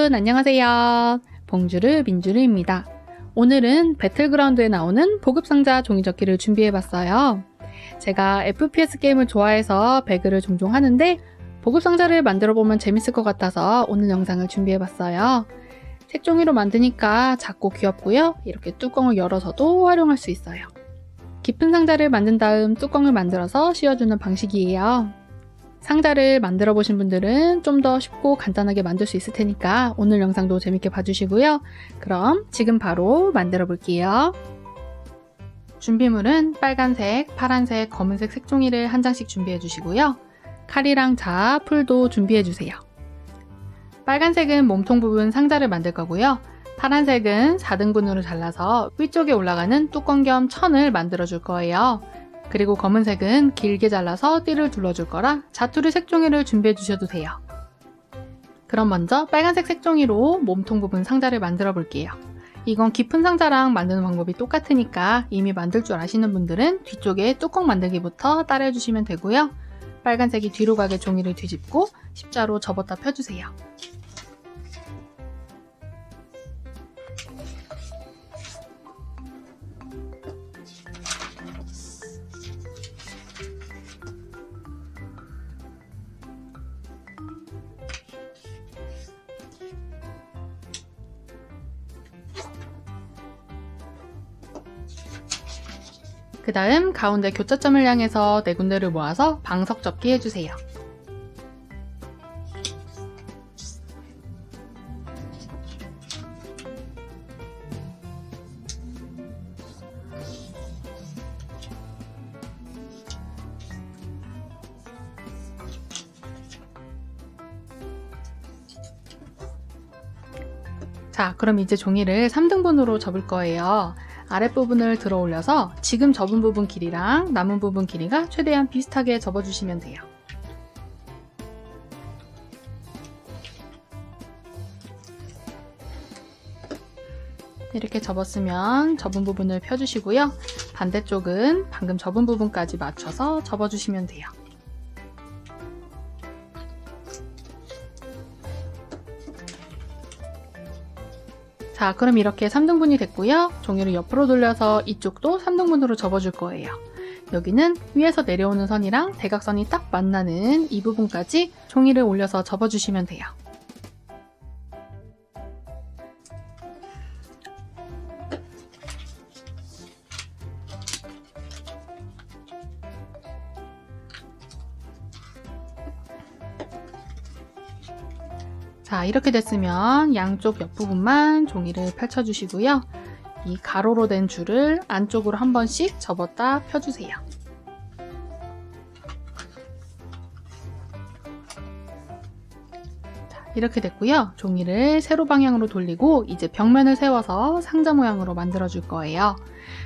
여러분 안녕하세요. 봉주르 민주르입니다. 오늘은 배틀그라운드에 나오는 보급상자 종이접기를 준비해봤어요. 제가 FPS 게임을 좋아해서 배그를 종종 하는데 보급상자를 만들어보면 재밌을 것 같아서 오늘 영상을 준비해봤어요. 색종이로 만드니까 작고 귀엽고요. 이렇게 뚜껑을 열어서도 활용할 수 있어요. 깊은 상자를 만든 다음 뚜껑을 만들어서 씌워주는 방식이에요. 상자를 만들어 보신 분들은 좀 더 쉽고 간단하게 만들 수 있을 테니까 오늘 영상도 재밌게 봐주시고요. 그럼 지금 바로 만들어 볼게요. 준비물은 빨간색, 파란색, 검은색 색종이를 한 장씩 준비해 주시고요. 칼이랑 자, 풀도 준비해 주세요. 빨간색은 몸통 부분 상자를 만들 거고요. 파란색은 4등분으로 잘라서 위쪽에 올라가는 뚜껑 겸 천을 만들어 줄 거예요. 그리고 검은색은 길게 잘라서 띠를 둘러줄 거라 자투리 색종이를 준비해 주셔도 돼요. 그럼 먼저 빨간색 색종이로 몸통 부분 상자를 만들어 볼게요. 이건 깊은 상자랑 만드는 방법이 똑같으니까 이미 만들 줄 아시는 분들은 뒤쪽에 뚜껑 만들기부터 따라해 주시면 되고요. 빨간색이 뒤로 가게 종이를 뒤집고 십자로 접었다 펴주세요. 그 다음 가운데 교차점을 향해서 네 군데를 모아서 방석 접기 해주세요. 자, 그럼 이제 종이를 3등분으로 접을 거예요. 아랫부분을 들어 올려서 지금 접은 부분 길이랑 남은 부분 길이가 최대한 비슷하게 접어주시면 돼요. 이렇게 접었으면 접은 부분을 펴주시고요. 반대쪽은 방금 접은 부분까지 맞춰서 접어주시면 돼요. 자, 그럼 이렇게 3등분이 됐고요. 종이를 옆으로 돌려서 이쪽도 3등분으로 접어줄 거예요. 여기는 위에서 내려오는 선이랑 대각선이 딱 만나는 이 부분까지 종이를 올려서 접어주시면 돼요. 자, 이렇게 됐으면 양쪽 옆부분만 종이를 펼쳐주시고요. 이 가로로 된 줄을 안쪽으로 한 번씩 접었다 펴주세요. 자, 이렇게 됐고요. 종이를 세로 방향으로 돌리고 이제 벽면을 세워서 상자 모양으로 만들어 줄 거예요.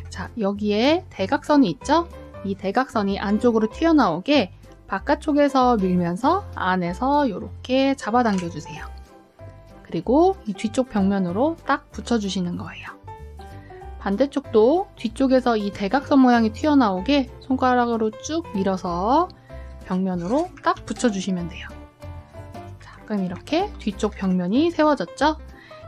자, 여기에 대각선이 있죠? 이 대각선이 안쪽으로 튀어나오게 바깥쪽에서 밀면서 안에서 이렇게 잡아당겨 주세요. 그리고 이 뒤쪽 벽면으로 딱 붙여주시는 거예요. 반대쪽도 뒤쪽에서 이 대각선 모양이 튀어나오게 손가락으로 쭉 밀어서 벽면으로 딱 붙여주시면 돼요. 자, 그럼 이렇게 뒤쪽 벽면이 세워졌죠?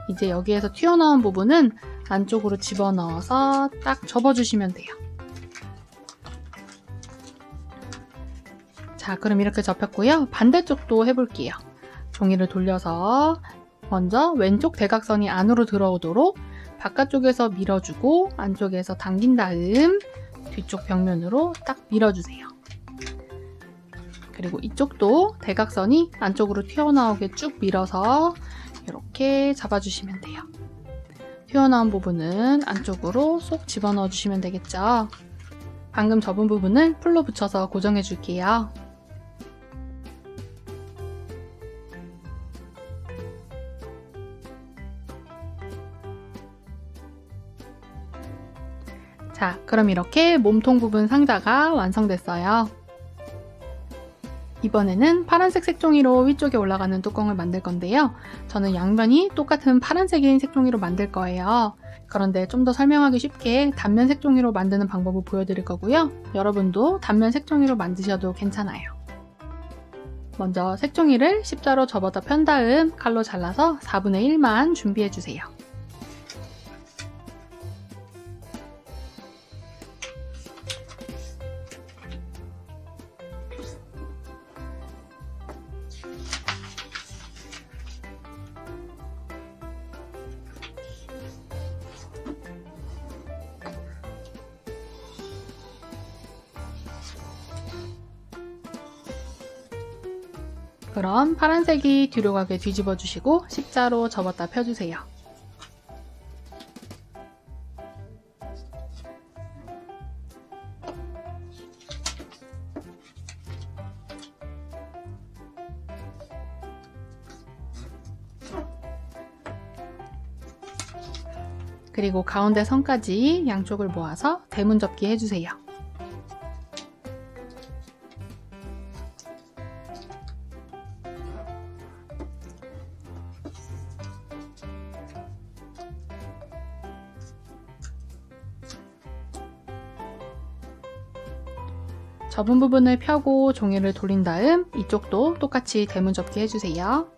이제 여기에서 튀어나온 부분은 안쪽으로 집어넣어서 딱 접어주시면 돼요. 자, 그럼 이렇게 접혔고요. 반대쪽도 해볼게요. 종이를 돌려서 먼저 왼쪽 대각선이 안으로 들어오도록 바깥쪽에서 밀어주고 안쪽에서 당긴 다음 뒤쪽 벽면으로 딱 밀어주세요. 그리고 이쪽도 대각선이 안쪽으로 튀어나오게 쭉 밀어서 이렇게 잡아주시면 돼요. 튀어나온 부분은 안쪽으로 쏙 집어넣어 주시면 되겠죠. 방금 접은 부분을 풀로 붙여서 고정해 줄게요. 자, 그럼 이렇게 몸통 부분 상자가 완성됐어요. 이번에는 파란색 색종이로 위쪽에 올라가는 뚜껑을 만들 건데요. 저는 양면이 똑같은 파란색인 색종이로 만들 거예요. 그런데 좀 더 설명하기 쉽게 단면 색종이로 만드는 방법을 보여드릴 거고요. 여러분도 단면 색종이로 만드셔도 괜찮아요. 먼저 색종이를 십자로 접었다 편 다음 칼로 잘라서 4분의 1만 준비해 주세요. 그럼 파란색이 뒤로 가게 뒤집어 주시고 십자로 접었다 펴주세요. 그리고 가운데 선까지 양쪽을 모아서 대문 접기 해주세요. 접은 부분을 펴고 종이를 돌린 다음 이쪽도 똑같이 대문 접기 해주세요.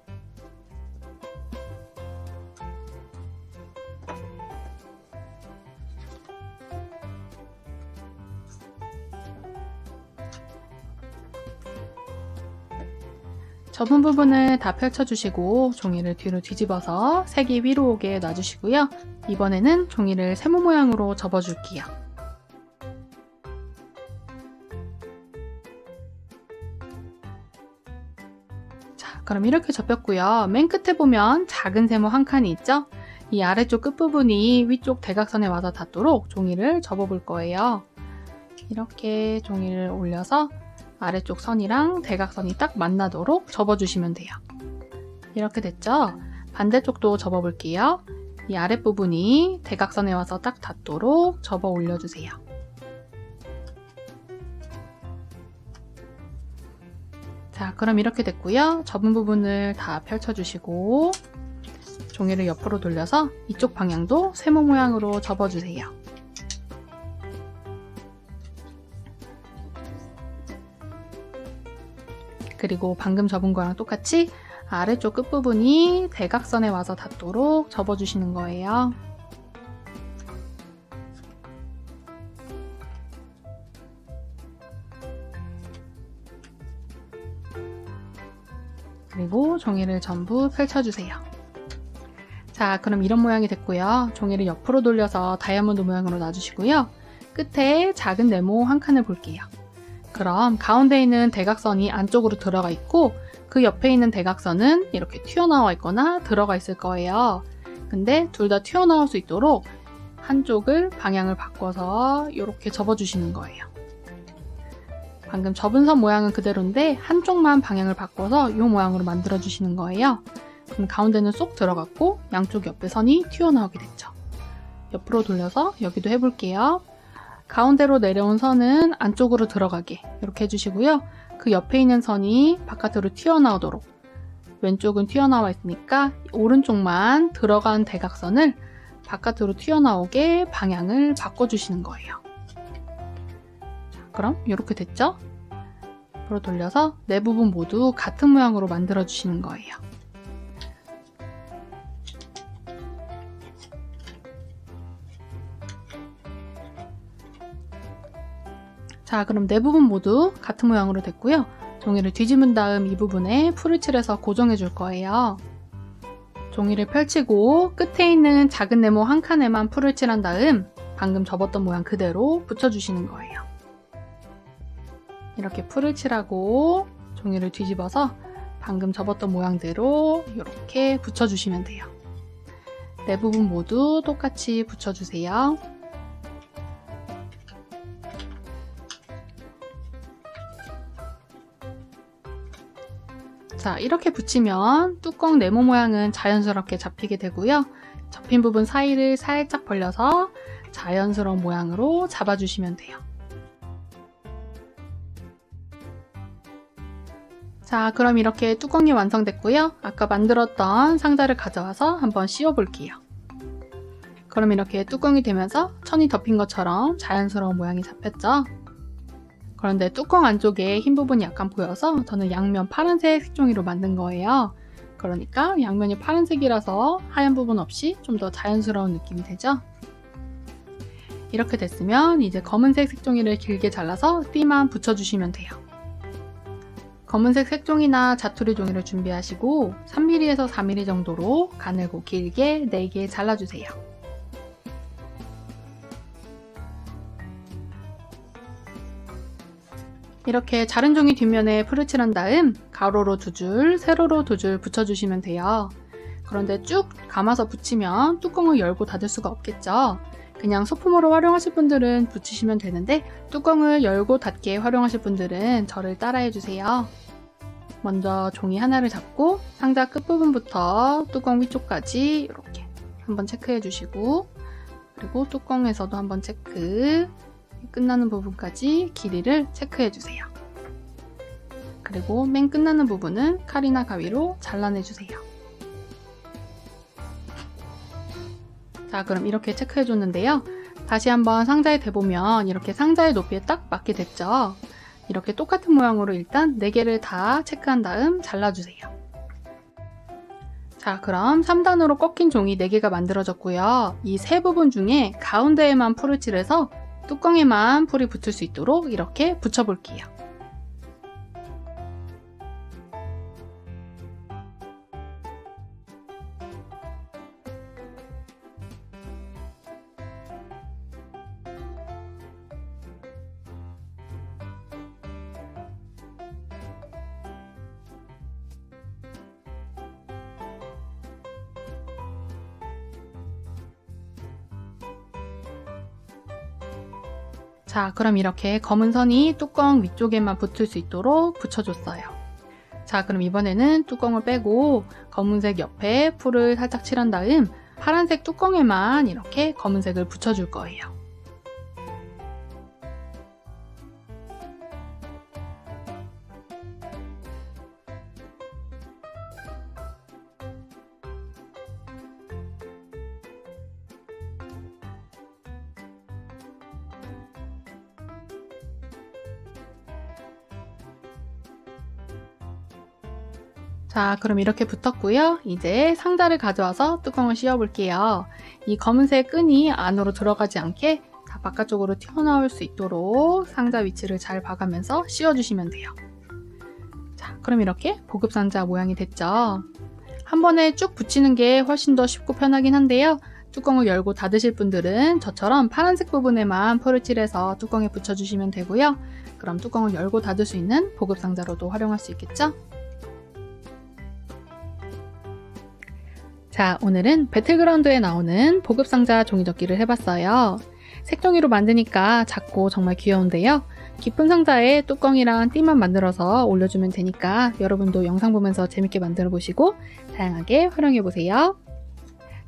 접은 부분을 다 펼쳐주시고 종이를 뒤로 뒤집어서 색이 위로 오게 놔주시고요. 이번에는 종이를 세모 모양으로 접어줄게요. 그럼 이렇게 접혔고요. 맨 끝에 보면 작은 세모 한 칸이 있죠? 이 아래쪽 끝부분이 위쪽 대각선에 와서 닿도록 종이를 접어볼 거예요. 이렇게 종이를 올려서 아래쪽 선이랑 대각선이 딱 만나도록 접어주시면 돼요. 이렇게 됐죠? 반대쪽도 접어볼게요. 이 아랫부분이 대각선에 와서 딱 닿도록 접어 올려주세요. 자, 그럼 이렇게 됐고요. 접은 부분을 다 펼쳐주시고 종이를 옆으로 돌려서 이쪽 방향도 세모 모양으로 접어주세요. 그리고 방금 접은 거랑 똑같이 아래쪽 끝부분이 대각선에 와서 닿도록 접어주시는 거예요. 그리고 종이를 전부 펼쳐주세요. 자, 그럼 이런 모양이 됐고요. 종이를 옆으로 돌려서 다이아몬드 모양으로 놔주시고요. 끝에 작은 네모 한 칸을 볼게요. 그럼 가운데 있는 대각선이 안쪽으로 들어가 있고 그 옆에 있는 대각선은 이렇게 튀어나와 있거나 들어가 있을 거예요. 근데 둘 다 튀어나올 수 있도록 한쪽을 방향을 바꿔서 이렇게 접어주시는 거예요. 방금 접은 선 모양은 그대로인데 한쪽만 방향을 바꿔서 이 모양으로 만들어 주시는 거예요. 그럼 가운데는 쏙 들어갔고 양쪽 옆에 선이 튀어나오게 됐죠. 옆으로 돌려서 여기도 해볼게요. 가운데로 내려온 선은 안쪽으로 들어가게 이렇게 해주시고요. 그 옆에 있는 선이 바깥으로 튀어나오도록 왼쪽은 튀어나와 있으니까 오른쪽만 들어간 대각선을 바깥으로 튀어나오게 방향을 바꿔주시는 거예요. 자, 그럼 이렇게 됐죠? 앞으로 돌려서 네 부분 모두 같은 모양으로 만들어 주시는 거예요. 자, 그럼 네 부분 모두 같은 모양으로 됐고요. 종이를 뒤집은 다음 이 부분에 풀을 칠해서 고정해 줄 거예요. 종이를 펼치고 끝에 있는 작은 네모 한 칸에만 풀을 칠한 다음 방금 접었던 모양 그대로 붙여주시는 거예요. 이렇게 풀을 칠하고 종이를 뒤집어서 방금 접었던 모양대로 이렇게 붙여주시면 돼요. 네 부분 모두 똑같이 붙여주세요. 자, 이렇게 붙이면 뚜껑 네모 모양은 자연스럽게 잡히게 되고요. 접힌 부분 사이를 살짝 벌려서 자연스러운 모양으로 잡아주시면 돼요. 자, 그럼 이렇게 뚜껑이 완성됐고요. 아까 만들었던 상자를 가져와서 한번 씌워 볼게요. 그럼 이렇게 뚜껑이 되면서 천이 덮인 것처럼 자연스러운 모양이 잡혔죠? 그런데 뚜껑 안쪽에 흰 부분이 약간 보여서 저는 양면 파란색 색종이로 만든 거예요. 그러니까 양면이 파란색이라서 하얀 부분 없이 좀 더 자연스러운 느낌이 되죠? 이렇게 됐으면 이제 검은색 색종이를 길게 잘라서 띠만 붙여주시면 돼요. 검은색 색종이나 자투리 종이를 준비하시고 3mm에서 4mm 정도로 가늘고 길게 4개 잘라주세요. 이렇게 자른 종이 뒷면에 풀을 칠한 다음 가로로 두 줄, 세로로 두 줄 붙여주시면 돼요. 그런데 쭉 감아서 붙이면 뚜껑을 열고 닫을 수가 없겠죠. 그냥 소품으로 활용하실 분들은 붙이시면 되는데 뚜껑을 열고 닫게 활용하실 분들은 저를 따라해 주세요. 먼저 종이 하나를 잡고 상자 끝부분부터 뚜껑 위쪽까지 이렇게 한번 체크해 주시고 그리고 뚜껑에서도 한번 체크 끝나는 부분까지 길이를 체크해 주세요. 그리고 맨 끝나는 부분은 칼이나 가위로 잘라내 주세요. 자, 그럼 이렇게 체크해 줬는데요. 다시 한번 상자에 대보면 이렇게 상자의 높이에 딱 맞게 됐죠. 이렇게 똑같은 모양으로 일단 4개를 다 체크한 다음 잘라주세요. 자, 그럼 3단으로 꺾인 종이 4개가 만들어졌고요. 이 세 부분 중에 가운데에만 풀을 칠해서 뚜껑에만 풀이 붙을 수 있도록 이렇게 붙여볼게요. 자, 그럼 이렇게 검은 선이 뚜껑 위쪽에만 붙을 수 있도록 붙여줬어요. 자, 그럼 이번에는 뚜껑을 빼고 검은색 옆에 풀을 살짝 칠한 다음 파란색 뚜껑에만 이렇게 검은색을 붙여줄 거예요. 자, 그럼 이렇게 붙었고요. 이제 상자를 가져와서 뚜껑을 씌워볼게요. 이 검은색 끈이 안으로 들어가지 않게 다 바깥쪽으로 튀어나올 수 있도록 상자 위치를 잘 봐가면서 씌워주시면 돼요. 자, 그럼 이렇게 보급 상자 모양이 됐죠. 한 번에 쭉 붙이는 게 훨씬 더 쉽고 편하긴 한데요. 뚜껑을 열고 닫으실 분들은 저처럼 파란색 부분에만 풀을 칠해서 뚜껑에 붙여주시면 되고요. 그럼 뚜껑을 열고 닫을 수 있는 보급 상자로도 활용할 수 있겠죠? 자, 오늘은 배틀그라운드에 나오는 보급상자 종이접기를 해봤어요. 색종이로 만드니까 작고 정말 귀여운데요. 깊은 상자에 뚜껑이랑 띠만 만들어서 올려주면 되니까 여러분도 영상 보면서 재밌게 만들어 보시고 다양하게 활용해 보세요.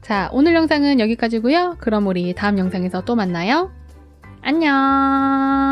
자, 오늘 영상은 여기까지고요. 그럼 우리 다음 영상에서 또 만나요. 안녕!